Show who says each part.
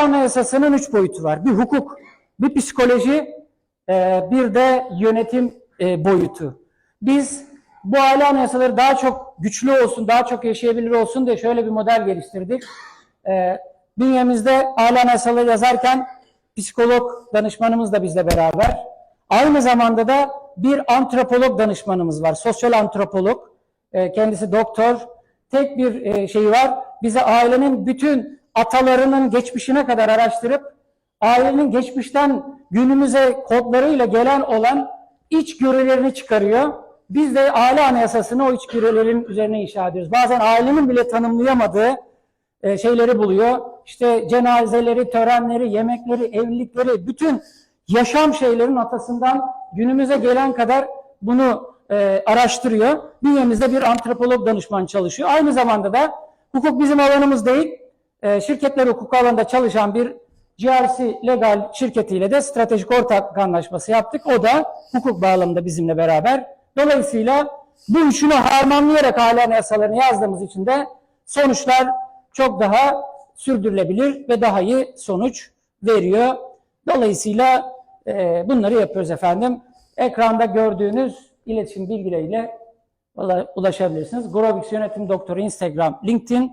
Speaker 1: Anayasasının üç boyutu var. Bir hukuk, bir psikoloji, e, bir de yönetim e, boyutu. Biz bu aile anayasaları daha çok güçlü olsun, daha çok yaşayabilir olsun diye şöyle bir model geliştirdik. E, bünyemizde aile anayasaları yazarken psikolog danışmanımız da bizle beraber. Aynı zamanda da bir antropolog danışmanımız var, sosyal antropolog. Kendisi doktor. Tek bir şeyi var. Bize ailenin bütün atalarının geçmişine kadar araştırıp ailenin geçmişten günümüze kodlarıyla gelen olan içgörülerini çıkarıyor. Biz de aile anayasasını o içgörülerin üzerine inşa ediyoruz. Bazen ailenin bile tanımlayamadığı e, şeyleri buluyor. İşte cenazeleri, törenleri, yemekleri, evlilikleri, bütün yaşam şeylerin atasından günümüze gelen kadar bunu e, araştırıyor. Bünyemizde bir antropolog danışman çalışıyor. Aynı zamanda da hukuk bizim alanımız değil, e, şirketler hukuku alanında çalışan bir GRC Legal şirketiyle de stratejik ortaklık anlaşması yaptık. O da hukuk bağlamında bizimle beraber. Dolayısıyla bu üçünü harmanlayarak aile anayasalarını yazdığımız için de sonuçlar çok daha sürdürülebilir ve daha iyi sonuç veriyor. Dolayısıyla e, bunları yapıyoruz efendim. Ekranda gördüğünüz iletişim bilgileriyle ulaşabilirsiniz. Grobix Yönetim Doktoru Instagram, LinkedIn